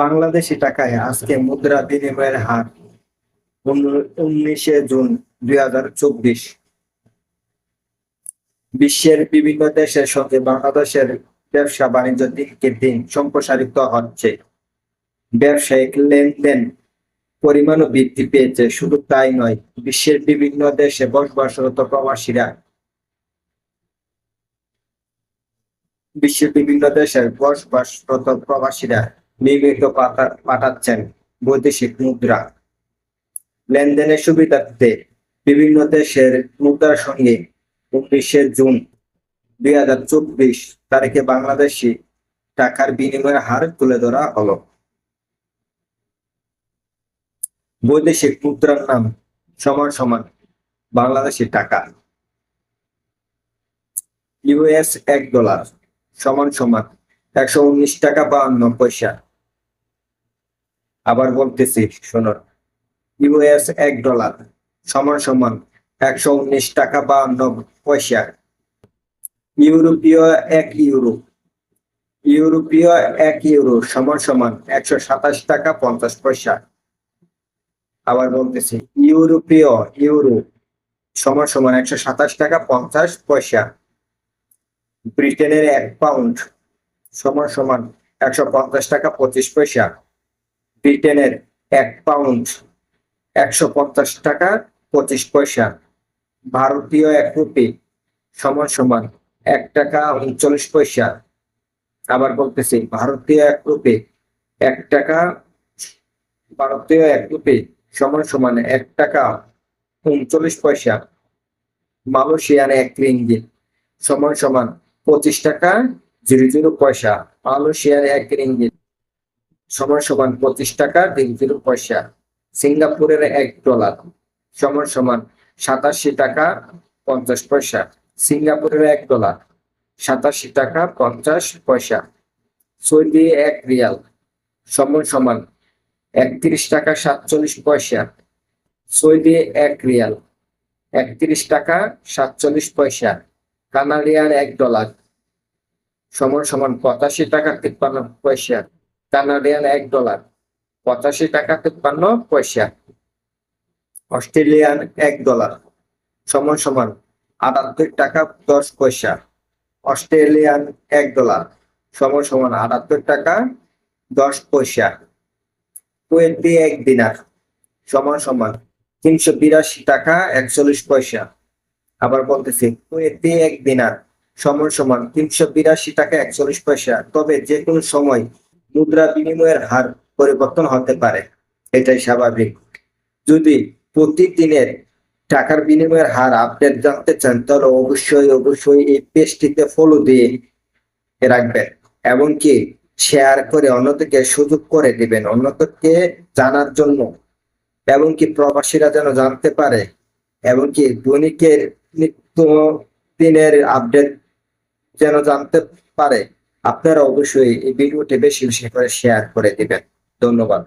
বাংলাদেশি টাকায় আজকে মুদ্রা বিনিময়ের হার উন- উনিশে জুন দুই বিশ্বের বিভিন্ন দেশের সঙ্গে বাংলাদেশের ব্যবসা বাণিজ্য দিনকে দিন সম্প্রসারিত হচ্ছে। ব্যবসায়িক লেনদেন পরিমাণও বৃদ্ধি পেয়েছে, শুধু তাই নয়, বিশ্বের বিভিন্ন দেশে বসবাসরত প্রবাসীরা বিশ্বের বিভিন্ন দেশের বসবাসরত প্রবাসীরা পাঠা- পাঠাচ্ছেন বৈদেশিক মুদ্রা। লেনদেনের সুবিধার্থে বিভিন্ন দেশের মুদ্রার সঙ্গে উনিশে জুন দুই হাজার চব্বিশ তারিখে বাংলাদেশি টাকার বিনিময়ের হার তুলে ধরা হলো। বৈদেশিক মুদ্রার নাম সমান সমান বাংলাদেশি টাকা। ইউএস এক ডলার সমান সমান একশো উনিশ টাকা বাহান্ন পয়সা। আবার বলতেছি, শোনো ইউএস এক ডলার সমান সমান একশো উনিশ টাকা বাহান্ন পয়সা। ইউরোপীয় এক ইউরো, ইউরোপীয় এক ইউরো, সমান সমান একশো সাতাশ টাকা পঞ্চাশ পয়সা। আবার বলতেছি, ইউরোপীয় ইউরো, সমান সমান একশো সাতাশ টাকা পঞ্চাশ পয়সা। ব্রিটেনের এক পাউন্ড সমান সমান একশো পঞ্চাশ টাকা পঁচিশ পয়সা। ব্রিটেনের এক পাউন্ড একশো পঞ্চাশ টাকা, পঁচিশ পয়সা। ভারতীয় এক রুপি সমান সমান এক টাকা উনচল্লিশ পয়সা। আবার বলতেছি, ভারতীয় এক রুপি এক টাকা, ভারতীয় এক রুপি সমান সমান এক টাকা উনচল্লিশ পয়সা। মালয়েশিয়ান এক রিঙ্গিত সমান সমান পঁচিশ টাকা, জিরো জিরো পয়সা। মালয়েশিয়ান এক রিঙ্গিত সমান সমান পঁচিশ টাকা জিরো পয়সা। সিঙ্গাপুরের এক ডলার, সমান সমান সাতাশি টাকা, পঞ্চাশ পয়সা। সিঙ্গাপুরের এক ডলার, সাতাশি টাকা, পঞ্চাশ পয়সা। সৌদি এক রিয়াল, সমান সমান একত্রিশ টাকা, সাতচল্লিশ পয়সা। সৌদি এক রিয়াল, একত্রিশ টাকা, সাতচল্লিশ পয়সা। কানাডিয়ান এক ডলার, সমান সমান পঁচাশি টাকা, তিপ্পান্ন পয়সা। কানাডিয়ান এক ডলার, পঁচাশি টাকা তিপ্পান্ন পয়সা, অস্ট্রেলিয়ান এক ডলার, সমান সমান আটাত্তর টাকা দশ পয়সা, অস্ট্রেলিয়ান এক ডলার, সমান সমান আটাত্তর টাকা দশ পয়সা কুয়েতি এক দিনার, সমান সমান তিনশো বিরাশি টাকা একচল্লিশ পয়সা। আবার বলতেছি কুয়েতি এক দিনার, সমান সমান তিনশো বিরাশি টাকা একচল্লিশ পয়সা। তবে যে কোনো সময় মুদ্রা বিনিময়ের হার পরিবর্তন হতে পারে। এটাই স্বাভাবিক। যদি প্রতিদিনের টাকার বিনিময়ের হার আপডেট জানতে চান, তাহলে অবশ্যই অবশ্যই এই পেজটিতে ফলো দিয়ে রাখবেন। এমনকি শেয়ার করে অন্যদেরকে সুযোগ করে দিবেন, অন্যদেরকে জানার জন্য। এমনকি প্রবাসীরা যেন জানতে পারে, এমনকি দৈনিকের নিত্য দিনের আপডেট যেন জানতে পারে। আপনারা অবশ্যই এই ভিডিওটি বেশি বেশি করে শেয়ার করে দিবেন। ধন্যবাদ।